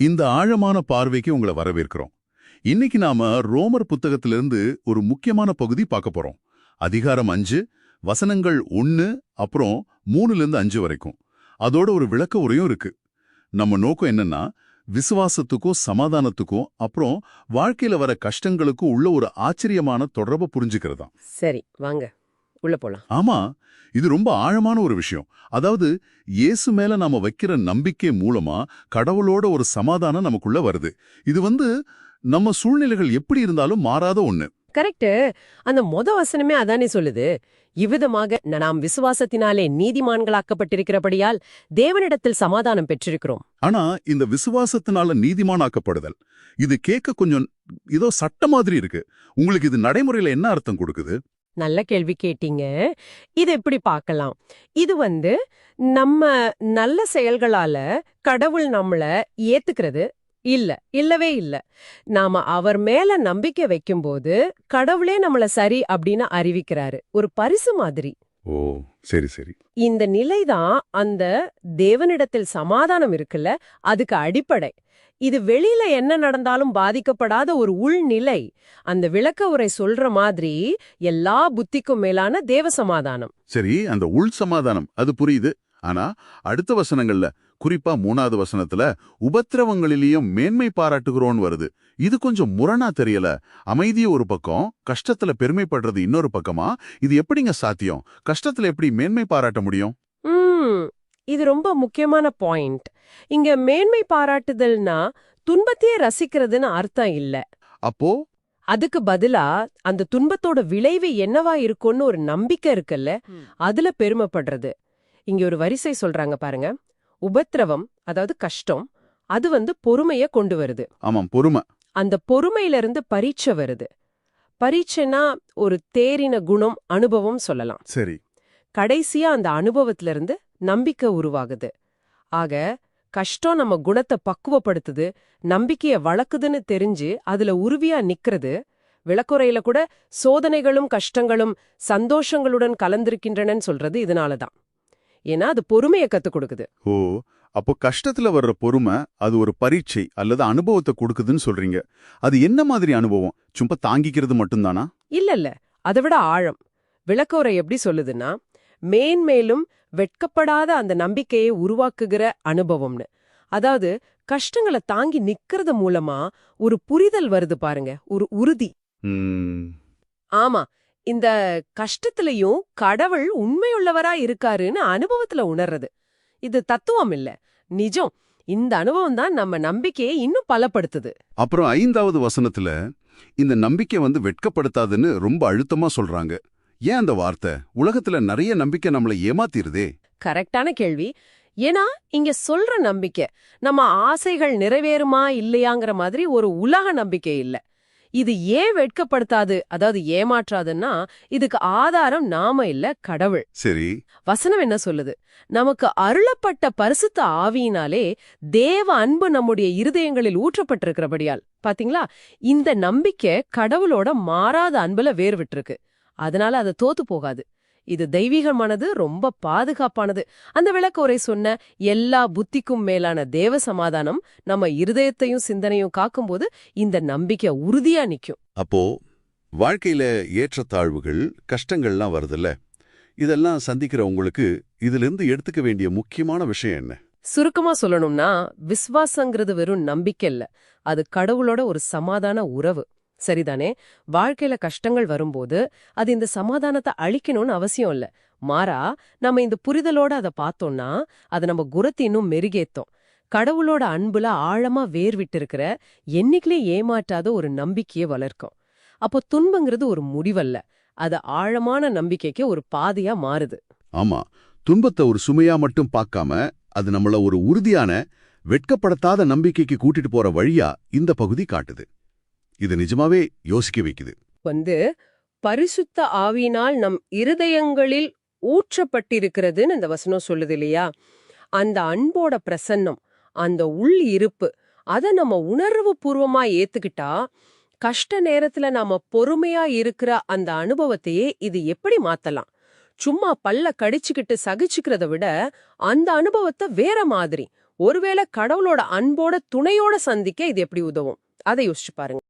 இந்த ஆழமான பார்வைக்கு உங்களை வரவேற்கிறோம். இன்னைக்கு நாம ரோமர் புத்தகத்திலிருந்து ஒரு முக்கியமான பகுதி பார்க்க போறோம். அதிகாரம் அஞ்சு வசனங்கள் ஒன்னு அப்புறம் மூணுல இருந்து அஞ்சு வரைக்கும். அதோட ஒரு விளக்க உரையும் இருக்கு. நம்ம நோக்கம் என்னன்னா விசுவாசத்துக்கும் சமாதானத்துக்கும் அப்புறம் வாழ்க்கையில வர கஷ்டங்களுக்கும் உள்ள ஒரு ஆச்சரியமான தொடர்பை புரிஞ்சுக்கிறதா சரி வாங்க. உள்ள போலாம். ஆமா இது ரொம்ப ஆழமான ஒரு விஷயம். அதாவது இயேசு மேல நாம வைக்கிற நம்பிக்கை மூலமா கடவுளோட ஒரு சமாதானம் நமக்குள்ள வருது. இது வந்து நம்ம சூழ்நிலைகள் எப்படி இருந்தாலும் மாறாத ஒண்ணு. கரெக்ட் அந்த மொத வசனமே அதானே சொல்லுது? இவ்விதமாக நாம் விசுவாசத்தினாலே நீதிமான்களாக்கப்பட்டிருக்கிறபடியால் தேவனிடத்தில் சமாதானம் பெற்றிருக்கிறோம். ஆனா இந்த விசுவாசத்தினால நீதிமானாக்கப்படுதல் இது கேட்க கொஞ்சம் ஏதோ சட்ட மாதிரி இருக்கு. உங்களுக்கு இது நடைமுறையில என்ன அர்த்தம் கொடுக்குது? நல்ல கேள்வி கேட்டீங்க. இது எப்படி பார்க்கலாம்? இது வந்து நம்ம நல்ல செயல்களால கடவுள் நம்மள ஏத்துக்கிறது இல்ல இல்லவே இல்ல. நாம அவர் மேல நம்பிக்கை வைக்கும்போது கடவுளே நம்மள சரி அப்படின்னு அறிவிக்கிறாரு. ஒரு பரிசு மாதிரி. ஓ. சரி சரி. இந்த நிலைதான் அந்த தேவனிடத்தில் சமாதானம் இருக்குல்ல அதுக்கு அடிப்படை. இது வெளியில என்ன நடந்தாலும் பாதிக்கப்படாத ஒரு உள்நிலை. அந்த விளக்க உரை சொல்ற மாதிரி எல்லா புத்திக்கும் மேலான தேவ சமாதானம். சரி அந்த உள் சமாதானம் அது புரியுது. ஆனா அடுத்த வசனங்கள்ல குறிப்பா மூணாவது வசனத்துல உபத்திரவங்களிலேயும் மேன்மை பாராட்டுகிறோன்னு வருது. இது கொஞ்சம் முரணா தெரியல. அமைதிய ஒரு பக்கம் கஷ்டத்துல பெருமைப்படுறது இன்னொரு பக்கமா? இது எப்படிங்க சாத்தியம்? கஷ்டத்துல எப்படி மேன்மை பாராட்ட முடியும்? ம். இது ரொம்ப முக்கியமான பாயிண்ட். இங்க மேன்மை பாராட்டுதல்னா துன்பத்தையே ரசிக்கிறதுன்னு அர்த்தம் இல்ல. அப்போ? அதுக்கு பதிலா அந்த துன்பத்தோட விளைவு என்னவா இருக்கும்னு ஒரு நம்பிக்கை இருக்குல்ல? அதுல பெருமைப்படுறது. இங்க ஒரு வரிசை சொல்றாங்க பாருங்க. உபத்திரவம் அதாவது கஷ்டம் அது வந்து பொறுமைய கொண்டு வருது. ஆமாம் பொறுமை. அந்த பொறுமையில இருந்து பரீட்சை வருது. பரீட்சைனா ஒரு தேறின குணம் அனுபவம் சொல்லலாம். சரி. கடைசியா அந்த அனுபவத்துல இருந்து நம்பிக்கை உருவாகுது. ஆக கஷ்டம் நம்ம குணத்தை பக்குவப்படுத்துது நம்பிக்கைய வளக்குதுன்னு தெரிஞ்சு அதுல உறுதியா நிக்கிறது விளக்குறையில கூட சோதனைகளும் கஷ்டங்களும் சந்தோஷங்களுடன் கலந்திருக்கின்றனன்னு சொல்றது இதனாலதான். ஏன்னா அது பொறுமையை கத்துக் கொடுக்குது. ஓ அப்போ கஷ்டத்துல வர்ற பொறுமை அது ஒரு பரீட்சை அல்லது அனுபவத்தை கொடுக்குதுன்னு சொல்றீங்க. அது என்ன மாதிரி அனுபவம்? சும்மா தாங்கிக்கிறது மட்டும்தானா? இல்ல இல்ல. அதை விட ஆழம். விளக்கோரை எப்படி சொல்லுதுன்னா மேன்மேலும் வெட்கப்படாத அந்த நம்பிக்கையை உருவாக்குகிற அனுபவம்னு. அதாவது கஷ்டங்களை தாங்கி நிக்கிறது மூலமா ஒரு புரிதல் வருது பாருங்க ஒரு உறுதி. ஆமா. இந்த கஷ்டத்திலையும் கடவுள் உண்மையுள்ளவரா இருக்காருன்னு அனுபவத்துல உணர்றது. இது தத்துவம் இல்ல. நிஜம். இந்த அனுபவம் தான் நம்ம நம்பிக்கையை இன்னும் பலப்படுத்துது. அப்புறம் ஐந்தாவது வசனத்துல இந்த நம்பிக்கை வந்து வெட்கப்படுத்தாதுன்னு ரொம்ப அழுத்தமா சொல்றாங்க. ஏன் அந்த வார்த்தை? உலகத்துல நிறைய நம்பிக்கை நம்மளை ஏமாத்திருதே. கரெக்டான கேள்வி. ஏன்னா இங்க சொல்ற நம்பிக்கை நம்ம ஆசைகள் நிறைவேறுமா இல்லையாங்கிற மாதிரி ஒரு உலக நம்பிக்கை இல்ல. இது ஏன் வெட்கப்படுத்தாது? அதாவது ஏமாற்றாதுன்னா இதுக்கு ஆதாரம் நாம இல்ல கடவுள். சரி. வசனம் என்ன சொல்லுது? நமக்கு அருளப்பட்ட பரிசுத்த ஆவியினாலே தேவ அன்பு நம்முடைய இருதயங்களில் ஊற்றப்பட்டிருக்கிறபடியால். பாத்தீங்களா? இந்த நம்பிக்கை கடவுளோட மாறாத அன்புல வேர்விட்டிருக்கு. அதனால அது தோத்து போகாது. இது தெய்வீகமானது ரொம்ப பாதுகாப்பானது. அந்த விளக்கோரை சொன்ன எல்லா புத்திக்கும் மேலான தேவ சமாதானம் நம்ம இருதயத்தையும் சிந்தனையும் காக்கும்போது இந்த நம்பிக்கை உறுதியா நிக்கும். அப்போ வாழ்க்கையில ஏற்றத்தாழ்வுகள் கஷ்டங்கள்லாம் வருதுல்ல? இதெல்லாம் சந்திக்கிற உங்களுக்கு இதிலிருந்து எடுத்துக்க வேண்டிய முக்கியமான விஷயம் என்ன? சுருக்கமா சொல்லணும்னா விஸ்வாசங்கிறது வெறும் நம்பிக்கை இல்ல. அது கடவுளோட ஒரு சமாதான உறவு. சரிதானே? வாழ்க்கையில கஷ்டங்கள் வரும்போது அது இந்த சமாதானத்தை அழிக்கணும்னு அவசியம் இல்ல. மாறா நம்ம இந்த புரிதலோட அதை பார்த்தோம்னா அது நம்ம குரத்தை இன்னும் மெருகேத்தோம். கடவுளோட அன்புல ஆழமா வேர் விட்டிருக்கிற என்னைக்குலே ஏமாற்றாத ஒரு நம்பிக்கையை வளர்க்கும். அப்போ துன்பங்கிறது ஒரு முடிவல்ல. அது ஆழமான நம்பிக்கைக்கு ஒரு பாதையா மாறுது. ஆமா. துன்பத்தை ஒரு சுமையா மட்டும் பார்க்காம அது நம்மள ஒரு உறுதியான வெட்கப்படுத்தாத நம்பிக்கைக்கு கூட்டிட்டு போற வழியா இந்த பகுதி காட்டுது. இது நிஜமாவே யோசிக்க வைக்குது. வந்து பரிசுத்த ஆவியினால் நம் இருதயங்களில் ஊற்றப்பட்டிருக்கிறதுன்னு இந்த வசனம் சொல்லுது இல்லையா? அந்த அன்போட பிரசன்னம் அந்த உள் இருப்பு அதை நம்ம உணர்வு பூர்வமா ஏத்துக்கிட்டா கஷ்ட நேரத்துல நாம பொறுமையா இருக்கிற அந்த அனுபவத்தையே இது எப்படி மாத்தலாம்? சும்மா பல்ல கடிச்சுக்கிட்டு சகிச்சுக்கிறத விட அந்த அனுபவத்தை வேற மாதிரி ஒருவேளை கடவுளோட அன்போட துணையோட சந்திக்க இது எப்படி உதவும்? அதை யோசிச்சு பாருங்க.